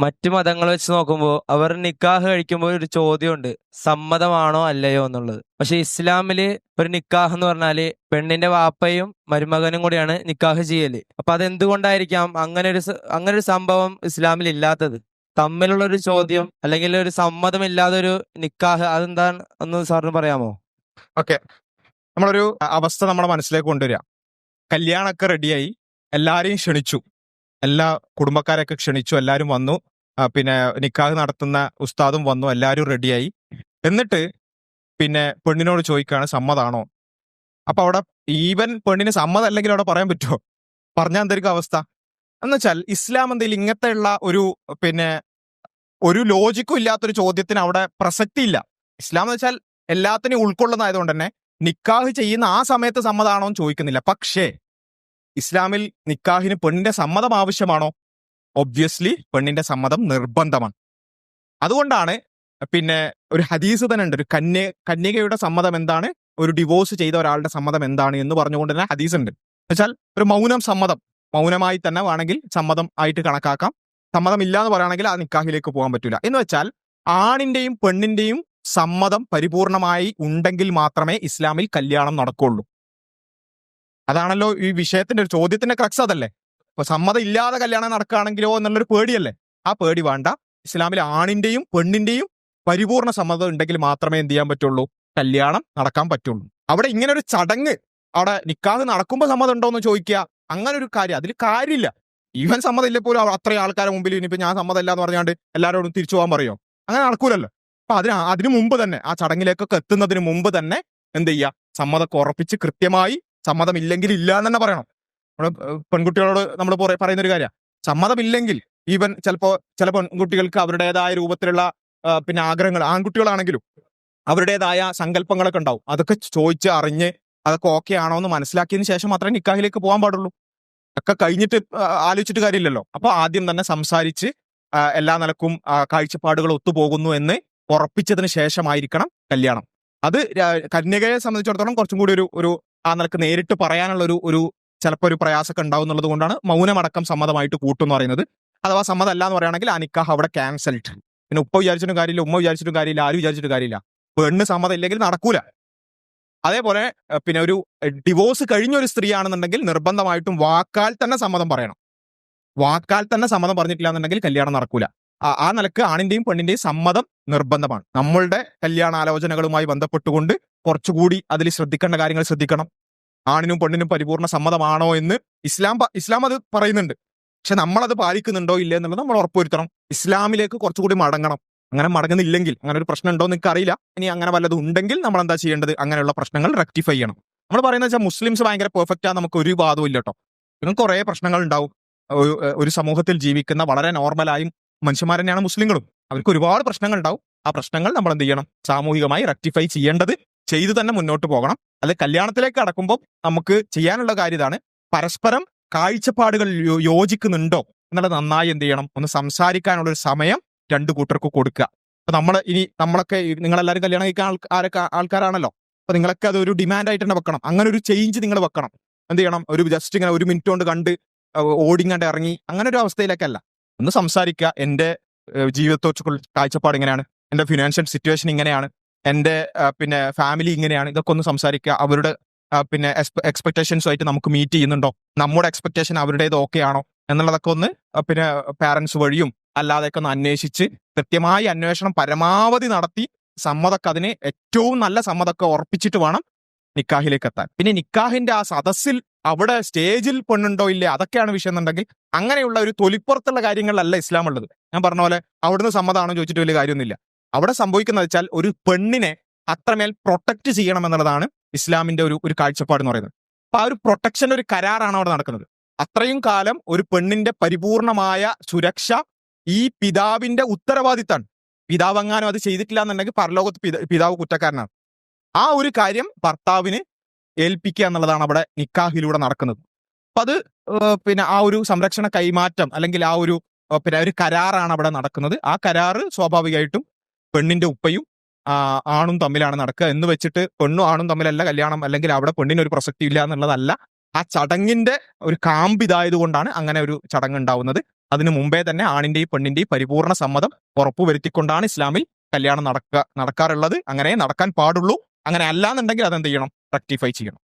മറ്റു മതങ്ങൾ വെച്ച് നോക്കുമ്പോൾ അവർ നിക്കാഹ് കഴിക്കുമ്പോൾ ഒരു ചോദ്യമുണ്ട് സമ്മതമാണോ അല്ലയോ എന്നുള്ളത്. പക്ഷെ ഇസ്ലാമിൽ ഒരു നിക്കാഹ് എന്ന് പറഞ്ഞാൽ പെണ്ണിന്റെ വാപ്പയും മരുമകനും കൂടിയാണ് നിക്കാഹ് ചെയ്യൽ. അപ്പൊ അതെന്തുകൊണ്ടായിരിക്കാം അങ്ങനെ ഒരു അങ്ങനെ ഒരു സംഭവം ഇസ്ലാമിൽ ഇല്ലാത്തത്? തമ്മിലുള്ള ഒരു ചോദ്യം അല്ലെങ്കിൽ ഒരു സമ്മതമില്ലാതെ ഒരു നിക്കാഹ് അതെന്താണ് ഒന്ന് സാറിന് പറയാമോ? ഓക്കെ. നമ്മളൊരു അവസ്ഥ നമ്മുടെ മനസ്സിലേക്ക് കൊണ്ടുവരിക. കല്യാണമൊക്കെ റെഡിയായി എല്ലാരെയും ക്ഷണിച്ചു. എല്ലാ കുടുംബക്കാരെയൊക്കെ ക്ഷണിച്ചു. എല്ലാവരും വന്നു. പിന്നെ നിക്കാഹ് നടത്തുന്ന ഉസ്താദും വന്നു എല്ലാവരും റെഡിയായി എന്നിട്ട് പിന്നെ പെണ്ണിനോട് ചോദിക്കുകയാണ് സമ്മതാണോ? അപ്പൊ അവിടെ ഈവൻ പെണ്ണിന് സമ്മതം അല്ലെങ്കിൽ അവിടെ പറയാൻ പറ്റുമോ പറഞ്ഞാൽ എന്തായിരിക്കും അവസ്ഥ? എന്നുവെച്ചാൽ ഇസ്ലാം എന്തെങ്കിലും ഇങ്ങനത്തെ ഉള്ള ഒരു പിന്നെ ഒരു ലോജിക്കും ഇല്ലാത്തൊരു ചോദ്യത്തിന് അവിടെ പ്രസക്തി ഇല്ല. ഇസ്ലാം എന്ന് വെച്ചാൽ എല്ലാത്തിനെയും ഉൾക്കൊള്ളുന്നതായതുകൊണ്ട് തന്നെ നിക്കാഹ് ചെയ്യുന്ന ആ സമയത്ത് സമ്മതാണോ എന്ന് ചോദിക്കുന്നില്ല. പക്ഷേ ഇസ്ലാമിൽ നിക്കാഹിന് പെണ്ണിന്റെ സമ്മതം ആവശ്യമാണോ? ഒബ്വിയസ്ലി പെണ്ണിന്റെ സമ്മതം നിർബന്ധമാണ്. അതുകൊണ്ടാണ് പിന്നെ ഒരു ഹദീസ് തന്നെ ഉണ്ട് ഒരു കന്യ കന്യകയുടെ സമ്മതം എന്താണ്? ഒരു ഡിവോഴ്സ് ചെയ്ത ഒരാളുടെ സമ്മതം എന്താണ് എന്ന് പറഞ്ഞുകൊണ്ട് തന്നെ ഹദീസ് ഉണ്ട് എന്നുവെച്ചാൽ ഒരു മൗനം സമ്മതം. മൗനമായി തന്നെ വേണമെങ്കിൽ സമ്മതം ആയിട്ട് കണക്കാക്കാം. സമ്മതം ഇല്ല എന്ന് പറയുകയാണെങ്കിൽ ആ നിക്കാഹിലേക്ക് പോകാൻ പറ്റില്ല എന്ന് വെച്ചാൽ ആണിന്റെയും പെണ്ണിന്റെയും സമ്മതം പരിപൂർണമായി ഉണ്ടെങ്കിൽ മാത്രമേ ഇസ്ലാമിൽ കല്യാണം നടക്കുള്ളൂ. അതാണല്ലോ ഈ വിഷയത്തിന്റെ ഒരു ചോദ്യത്തിന്റെ ക്രക്സ് അതല്ലേ? ഇപ്പൊ സമ്മതം ഇല്ലാതെ കല്യാണം നടക്കുകയാണെങ്കിലോ എന്നുള്ളൊരു പേടിയല്ലേ? ആ പേടി വേണ്ട. ഇസ്ലാമിൽ ആണിന്റെയും പെണ്ണിന്റെയും പരിപൂർണ സമ്മതം ഉണ്ടെങ്കിൽ മാത്രമേ എന്ത് ചെയ്യാൻ പറ്റുള്ളൂ? കല്യാണം നടക്കാൻ പറ്റുള്ളൂ. അവിടെ ഇങ്ങനെ ഒരു ചടങ്ങ് അവിടെ നിക്കാഹ് നടക്കുമ്പോൾ സമ്മതം ഉണ്ടോ എന്ന് ചോദിക്കുക അങ്ങനെ ഒരു കാര്യം. അതിൽ കാര്യമില്ല. ഈവൻ സമ്മതം ഇല്ല പോലും അത്രയും ആൾക്കാരെ മുമ്പിൽ ഇനിയിപ്പോൾ ഞാൻ സമ്മതം ഇല്ല എന്ന് പറഞ്ഞാണ്ട് എല്ലാവരോടും തിരിച്ചു പോകാൻ പറയോ? അങ്ങനെ നടക്കൂലല്ലോ. അപ്പൊ അതിന് അതിന് മുമ്പ് തന്നെ ആ ചടങ്ങിലേക്കൊക്കെ എത്തുന്നതിന് മുമ്പ് തന്നെ എന്ത് ചെയ്യുക? സമ്മതമൊക്കെ ഉറപ്പിച്ച് കൃത്യമായി സമ്മതം ഇല്ലെങ്കിൽ ഇല്ല എന്ന് തന്നെ പറയണം. നമ്മൾ പെൺകുട്ടികളോട് നമ്മൾ പറയുന്ന ഒരു കാര്യമാണ് സമ്മതമില്ലെങ്കിൽ ഈവൻ ചിലപ്പോൾ ചില പെൺകുട്ടികൾക്ക് അവരുടേതായ രൂപത്തിലുള്ള പിന്നെ ആഗ്രഹങ്ങൾ ആൺകുട്ടികളാണെങ്കിലും അവരുടേതായ സങ്കല്പങ്ങളൊക്കെ ഉണ്ടാവും. അതൊക്കെ ചോദിച്ച് അറിഞ്ഞ് അതൊക്കെ ഓക്കെ ആണോ എന്ന് മനസ്സിലാക്കിയതിന് ശേഷം മാത്രമേ നിക്കാഹിലേക്ക് പോകാൻ പാടുള്ളൂ. ഒക്കെ കഴിഞ്ഞിട്ട് ആലോചിച്ചിട്ട് കാര്യമില്ലല്ലോ. അപ്പൊ ആദ്യം തന്നെ സംസാരിച്ച് എല്ലാ നിലക്കും കാഴ്ചപ്പാടുകൾ ഒത്തുപോകുന്നു എന്ന് ഉറപ്പിച്ചതിന് ശേഷമായിരിക്കണം കല്യാണം. അത് കന്യകയെ സംബന്ധിച്ചിടത്തോളം കുറച്ചും കൂടി ഒരു ഒരു ആ നിലയ്ക്ക് നേരിട്ട് പറയാനുള്ള ഒരു ഒരു ചിലപ്പോൾ ഒരു പ്രയാസമൊക്കെ ഉണ്ടാവും എന്നുള്ളത് കൊണ്ടാണ് മൗനമടക്കം സമ്മതമായിട്ട് കൂട്ടും പറയുന്നത്. അഥവാ സമ്മതമല്ല എന്ന് പറയുകയാണെങ്കിൽ ആ നിക്കാഹ് അവിടെ ക്യാൻസൽഡ് പിന്നെ ഉപ്പ വിചാരിച്ചിട്ടും കാര്യമില്ല ഉമ്മ വിചാരിച്ചിട്ടും കാര്യമില്ല ആരും വിചാരിച്ചിട്ടും കാര്യമില്ല. പെണ്ണ് സമ്മതം ഇല്ലെങ്കിൽ നടക്കൂല. അതേപോലെ പിന്നെ ഒരു ഡിവോഴ്സ് കഴിഞ്ഞ ഒരു സ്ത്രീയാണെന്നുണ്ടെങ്കിൽ നിർബന്ധമായിട്ടും വാക്കാൽ തന്നെ സമ്മതം പറയണം. വാക്കാൽ തന്നെ സമ്മതം പറഞ്ഞിട്ടില്ല എന്നുണ്ടെങ്കിൽ കല്യാണം നടക്കൂല. ആ- നിലയ്ക്ക് ആണിന്റെയും പെണ്ണിന്റെയും സമ്മതം നിർബന്ധമാണ്. നമ്മളുടെ കല്യാണാലോചനകളുമായി ബന്ധപ്പെട്ടുകൊണ്ട് കുറച്ചുകൂടി അതിൽ ശ്രദ്ധിക്കേണ്ട കാര്യങ്ങൾ ശ്രദ്ധിക്കണം. ആണിനും പെണ്ണിനും പരിപൂർണ സമ്മതമാണോ എന്ന് ഇസ്ലാം ഇസ്ലാം അത് പറയുന്നുണ്ട്. പക്ഷെ നമ്മളത് പാലിക്കുന്നുണ്ടോ ഇല്ല എന്നുള്ളത് നമ്മൾ ഉറപ്പുവരുത്തണം. ഇസ്ലാമിലേക്ക് കുറച്ചുകൂടി മടങ്ങണം. അങ്ങനെ മടങ്ങുന്നില്ലെങ്കിൽ അങ്ങനെ ഒരു പ്രശ്നം ഉണ്ടോ എന്ന് അറിയില്ല ഇനി അങ്ങനെ വല്ലതും ഉണ്ടെങ്കിൽ നമ്മൾ എന്താ ചെയ്യേണ്ടത്? അങ്ങനെയുള്ള പ്രശ്നങ്ങൾ റെക്ടിഫൈ ചെയ്യണം. നമ്മൾ പറയുന്നത് വെച്ചാൽ മുസ്ലിംസ് ഭയങ്കര പെർഫെക്റ്റ് ആ നമുക്ക് ഒരു വാദവും ഇല്ല കേട്ടോ. നിങ്ങൾക്ക് കുറേ പ്രശ്നങ്ങൾ ഉണ്ടാവും. ഒരു സമൂഹത്തിൽ ജീവിക്കുന്ന വളരെ നോർമലായും മനുഷ്യന്മാർ തന്നെയാണ് മുസ്ലിങ്ങളും. അവർക്ക് ഒരുപാട് പ്രശ്നങ്ങൾ ഉണ്ടാവും. ആ പ്രശ്നങ്ങൾ നമ്മൾ എന്ത് ചെയ്യണം? സാമൂഹികമായി റെക്ടിഫൈ ചെയ്യേണ്ടത് ചെയ്തു തന്നെ മുന്നോട്ട് പോകണം. അല്ലെ കല്യാണത്തിലേക്ക് കടക്കുമ്പോൾ നമുക്ക് ചെയ്യാനുള്ള കാര്യം ഇതാണ്. പരസ്പരം കാഴ്ചപ്പാടുകൾ യോജിക്കുന്നുണ്ടോ എന്നുള്ളത് നന്നായി എന്ത് ചെയ്യണം? ഒന്ന് സംസാരിക്കാനുള്ള ഒരു സമയം രണ്ടു കൂട്ടർക്ക് കൊടുക്കുക. അപ്പൊ നമ്മൾ ഇനി നമ്മളൊക്കെ നിങ്ങളെല്ലാവരും കല്യാണം കഴിക്കാൻ ആരൊക്കെ ആൾക്കാരാണല്ലോ? അപ്പൊ നിങ്ങളൊക്കെ അത് ഒരു ഡിമാൻഡ് ആയിട്ട് തന്നെ വെക്കണം. അങ്ങനെ ഒരു ചേഞ്ച് നിങ്ങൾ വെക്കണം. എന്ത് ചെയ്യണം? ഒരു ജസ്റ്റ് ഇങ്ങനെ ഒരു മിനിറ്റ് കൊണ്ട് കണ്ട് ഓടിങ്ങാണ്ട് ഇറങ്ങി അങ്ങനെ ഒരു അവസ്ഥയിലേക്കല്ല. ഒന്ന് സംസാരിക്കുക. ഏഹ്, ജീവിതത്തെക്കുറിച്ചുള്ള കാഴ്ചപ്പാട് ഇങ്ങനെയാണ്. എന്റെ ഫിനാൻഷ്യൽ സിറ്റുവേഷൻ ഇങ്ങനെയാണ്. എന്റെ പിന്നെ ഫാമിലി ഇങ്ങനെയാണ്. ഇതൊക്കെ ഒന്ന് സംസാരിക്കുക. അവരുടെ പിന്നെ എക്സ്പെക്ടേഷൻസും ആയിട്ട് നമുക്ക് മീറ്റ് ചെയ്യുന്നുണ്ടോ? നമ്മുടെ എക്സ്പെക്ടേഷൻ അവരുടേത് ഓക്കെ ആണോ? എന്നുള്ളതൊക്കെ ഒന്ന് പിന്നെ പാരന്റ്സ് വഴിയും അല്ലാതെയൊക്കെ ഒന്ന് അന്വേഷിച്ച് കൃത്യമായി അന്വേഷണം പരമാവധി നടത്തി സമ്മതക്ക അതിനെ ഏറ്റവും നല്ല സമ്മതക്ക ഉറപ്പിച്ചിട്ട് വേണം നിക്കാഹിലേക്ക് എത്താൻ. പിന്നെ നിക്കാഹിന്റെ ആ സദസ്സിൽ അവിടെ സ്റ്റേജിൽ പെണ്ണുണ്ടോ ഇല്ലേ? അതൊക്കെയാണ് വിഷയം എന്നുണ്ടെങ്കിൽ അങ്ങനെയുള്ള ഒരു തൊലിപ്പുറത്തുള്ള കാര്യങ്ങളിലല്ല ഇസ്ലാം ഉള്ളത്. ഞാൻ പറഞ്ഞ പോലെ അവിടുന്ന് സമ്മതമാണോ ചോദിച്ചിട്ട് വലിയ കാര്യമൊന്നുമില്ല. അവിടെ സംഭവിക്കുന്നത് വെച്ചാൽ ഒരു പെണ്ണിനെ അത്രമേൽ പ്രൊട്ടക്ട് ചെയ്യണം എന്നുള്ളതാണ് ഇസ്ലാമിന്റെ ഒരു ഒരു കാഴ്ചപ്പാട് എന്ന് പറയുന്നത്. അപ്പൊ ആ ഒരു പ്രൊട്ടക്ഷൻ ഒരു കരാറാണ് അവിടെ നടക്കുന്നത്. അത്രയും കാലം ഒരു പെണ്ണിന്റെ പരിപൂർണമായ സുരക്ഷ ഈ പിതാവിന്റെ ഉത്തരവാദിത്തമാണ്. പിതാവ് എങ്ങാനും അത് ചെയ്തിട്ടില്ല എന്നുണ്ടെങ്കിൽ പരലോകത്ത് പിതാവ് കുറ്റക്കാരനാണ്. ആ ഒരു കാര്യം ഭർത്താവിന് ഏൽപ്പിക്കുക എന്നുള്ളതാണ് അവിടെ നിക്കാഹിലൂടെ നടക്കുന്നത്. അപ്പൊ അത് പിന്നെ ആ ഒരു സംരക്ഷണ കൈമാറ്റം അല്ലെങ്കിൽ ആ ഒരു പിന്നെ ഒരു കരാറാണ് അവിടെ നടക്കുന്നത്. ആ കരാറ് സ്വാഭാവികമായിട്ടും പെണ്ണിന്റെ ഉപ്പയും ആണും തമ്മിലാണ് നടക്കുക എന്ന് വെച്ചിട്ട് പെണ്ണും ആണും തമ്മിലല്ല കല്യാണം. അല്ലെങ്കിൽ അവിടെ പെണ്ണിന് ഒരു പ്രസക്തി ഇല്ല എന്നുള്ളതല്ല. ആ ചടങ്ങിന്റെ ഒരു കാമ്പ് ഇതായത് കൊണ്ടാണ് അങ്ങനെ ഒരു ചടങ്ങ് ഉണ്ടാവുന്നത്. അതിനു മുമ്പേ തന്നെ ആണിന്റെയും പെണ്ണിന്റെയും പരിപൂർണ സമ്മതം ഉറപ്പുവരുത്തിക്കൊണ്ടാണ് ഇസ്ലാമിൽ കല്യാണം നടക്കുക നടക്കാറുള്ളത്. അങ്ങനെ നടക്കാൻ പാടുള്ളൂ. അങ്ങനെ അല്ലാന്നുണ്ടെങ്കിൽ അതെന്ത് ചെയ്യണം? റെക്ടിഫൈ ചെയ്യണം.